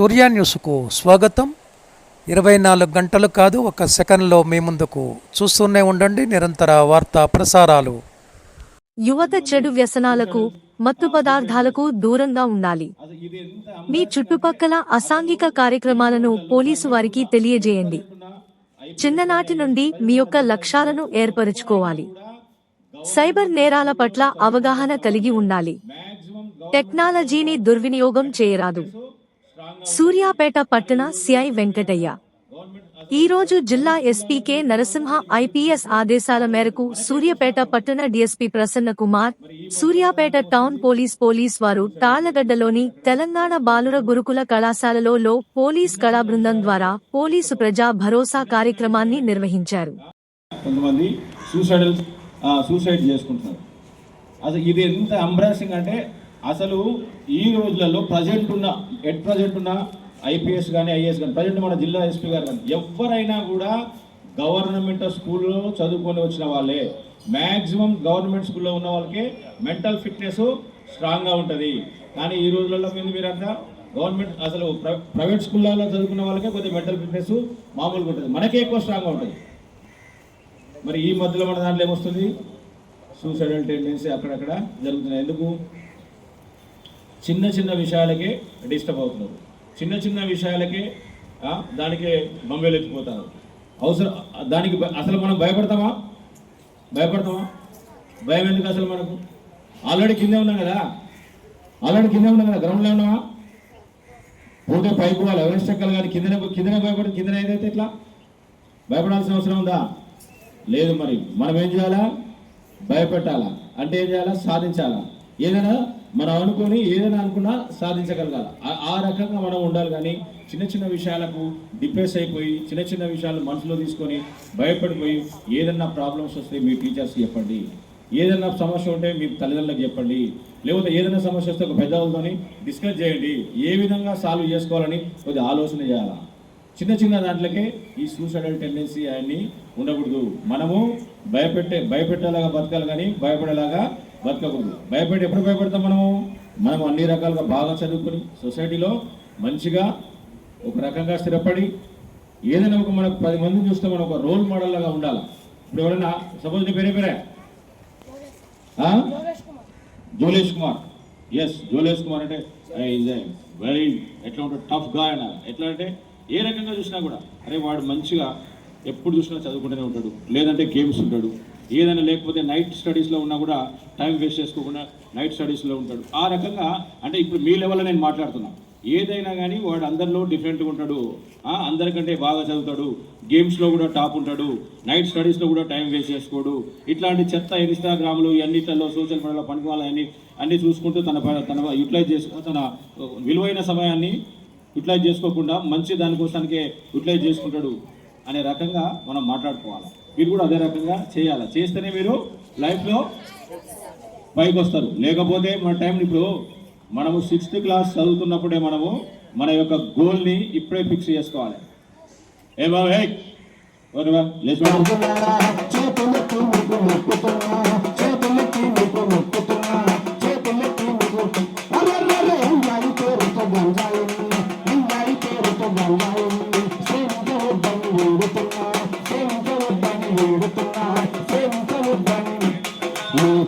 సూర్య న్యూస్కు స్వాగతం. ఇరవై నాలుగు గంటలు కాదు ఒక సెకండ్లో మీ ముందుకు చూస్తూనే ఉండండి నిరంతర వార్తా ప్రసారాలు. యువత చెడు వ్యసనాలకు మత్తు పదార్థాలకు దూరంగా ఉండాలి. మీ చుట్టుపక్కల అసాంఘిక కార్యక్రమాలను పోలీసు వారికి తెలియజేయండి. చిన్ననాటి నుండి మీ యొక్క లక్ష్యాలను ఏర్పరుచుకోవాలి. సైబర్ నేరాల పట్ల అవగాహన కలిగి ఉండాలి. టెక్నాలజీని దుర్వినియోగం చేయరాదు. సూర్యాపేట పట్టణ సిఐ వెంకటయ్య. ఈ రోజు జిల్లా ఎస్పీకే నరసింహ ఐపీఎస్ ఆదేశాల మేరకు సూర్యాపేట పట్టణ DSP Prasanna Kumar Suryapet town police police వారు తాళ్ళగడ్డలోని తెలంగాణ బాలుర గురుకుల కళాశాలలో లో పోలీస్ కళా బృందం ద్వారా పోలీసు ప్రజా భరోసా కార్యక్రమాన్ని నిర్వహించారు. కొంతమంది సూసైడల్ సూసైడ్ చేసుకుంటున్నారు. అసలు ఇది ఎంత అంబ్రాసింగ్ అంటే అసలు ఈ రోజులలో ప్రజెంట్ ఉన్న ఎట్ ప్రజెంట్ ఉన్న ఐపీఎస్ కానీ ఐఏఎస్ కానీ ప్రజెంట్ మన జిల్లా ఎస్పీ గారు కానీ ఎవరైనా కూడా గవర్నమెంట్ స్కూల్లో చదువుకొని వచ్చిన వాళ్ళే. మ్యాక్సిమం గవర్నమెంట్ స్కూల్లో ఉన్న వాళ్ళకి మెంటల్ ఫిట్నెస్ స్ట్రాంగ్గా ఉంటుంది. కానీ ఈ రోజులలో మీరు మీరంతా? గవర్నమెంట్ అసలు ప్రైవేట్ స్కూళ్ళలో చదువుకున్న వాళ్ళకే కొద్దిగా మెంటల్ ఫిట్నెస్ మామూలుగా ఉంటుంది. మనకే ఎక్కువ స్ట్రాంగ్గా ఉంటుంది. మరి ఈ మధ్యలో మన దాంట్లో ఏమొస్తుంది? సూసైడల్ టెండెన్సీ అక్కడక్కడ జరుగుతున్నాయి. ఎందుకు? చిన్న చిన్న విషయాలకే డిస్టర్బ్ అవుతున్నారు. చిన్న చిన్న విషయాలకే దానికే బొమ్మలు ఎత్తిపోతారు అవసరం దానికి అసలు మనం భయపడతామా? భయపడతామా? భయం ఎందుకు అసలు మనకు? ఆల్రెడీ కిందే ఉన్నాం కదా. ఆల్రెడీ కిందే ఉన్నాం కదా. గ్రౌండ్లో ఉన్నామా? పోతే పైకి వాళ్ళు ఎవరెస్ట్ ఎక్కాలి కానీ కిందనే కిందనే భయపడి కిందనే ఏదైతే ఇట్లా భయపడాల్సిన అవసరం ఉందా? లేదు మరి. మనం ఏం చేయాలా? భయపెట్టాలా? అంటే ఏం చేయాలా? సాధించాలా? ఏదైనా మనం అనుకొని ఏదైనా అనుకున్నా సాధించగలగాల. ఆ- రకంగా మనం ఉండాలి కానీ చిన్న చిన్న విషయాలకు డిప్రెస్ అయిపోయి చిన్న చిన్న విషయాలు మనసులో తీసుకొని భయపడిపోయి ఏదైనా ప్రాబ్లమ్స్ వస్తే మీ టీచర్స్ చెప్పండి. ఏదైనా సమస్య ఉంటే మీ తల్లిదండ్రులకు చెప్పండి. లేకపోతే ఏదైనా సమస్య వస్తే ఒక పెద్దవాళ్ళతోని డిస్కస్ చేయండి. ఏ విధంగా సాల్వ్ చేసుకోవాలని కొద్దిగా ఆలోచన చేయాలా? చిన్న చిన్న దాంట్లోకే ఈ సూసైడల్ టెండెన్సీ అన్నీ ఉండకూడదు. మనము భయపెట్టే భయపెట్టేలాగా బతకాలి కానీ భయపడేలాగా బతకకూడదు. భయపడి ఎప్పుడు భయపడతాం మనము? మనం అన్ని రకాలుగా బాగా చదువుకొని సొసైటీలో మంచిగా ఒక రకంగా స్థిరపడి ఏదైనా ఒక మనకు పది మందిని చూస్తే మనం ఒక రోల్ మోడల్ లాగా ఉండాలి. ఇప్పుడు ఎవరైనా సపోజ్ నీ పేరే పేరే? జోలేష్ కుమార్. ఎస్ జోలేష్ కుమార్ అంటే వెరీ ఎట్లా ఉంటాడు? టఫ్గా అన్నారు. ఎట్లా అంటే ఏ రకంగా చూసినా కూడా అరే వాడు మంచిగా ఎప్పుడు చూసినా చదువుకుంటూనే ఉంటాడు. లేదంటే గేమ్స్ ఉంటాడు. ఏదైనా లేకపోతే నైట్ స్టడీస్లో ఉన్నా కూడా టైం వేస్ట్ చేసుకోకుండా నైట్ స్టడీస్లో ఉంటాడు. ఆ రకంగా అంటే ఇప్పుడు మీ లెవెల్లో నేను మాట్లాడుతున్నా. ఏదైనా కానీ వాడు అందరిలో డిఫరెంట్గా ఉంటాడు. అందరికంటే బాగా చదువుతాడు. గేమ్స్లో కూడా టాప్ ఉంటాడు. నైట్ స్టడీస్లో కూడా టైం వేస్ట్ చేసుకోడు. ఇట్లాంటి చెత్త ఇన్స్టాగ్రామ్లు ఇవన్నిట్లలో సోషల్ మీడియాలో పనికి అన్ని చూసుకుంటూ తన తన యూటిలైజ్ చేసుకో తన విలువైన సమయాన్ని యూటిలైజ్ చేసుకోకుండా మంచి దానికోసానికే యూటిలైజ్ చేసుకుంటాడు అనే రకంగా మనం మాట్లాడుకోవాలి? మీరు కూడా అదే రకంగా చేయాలి. చేస్తేనే మీరు లైఫ్లో పైకి వస్తారు. లేకపోతే మన టైం ఇప్పుడు మనము సిక్స్త్ క్లాస్ చదువుతున్నప్పుడే మనము మన యొక్క గోల్ని ఇప్పుడే ఫిక్స్ చేసుకోవాలి. ఏ బాబు హే! ఓకే లేచి వాడు. నీ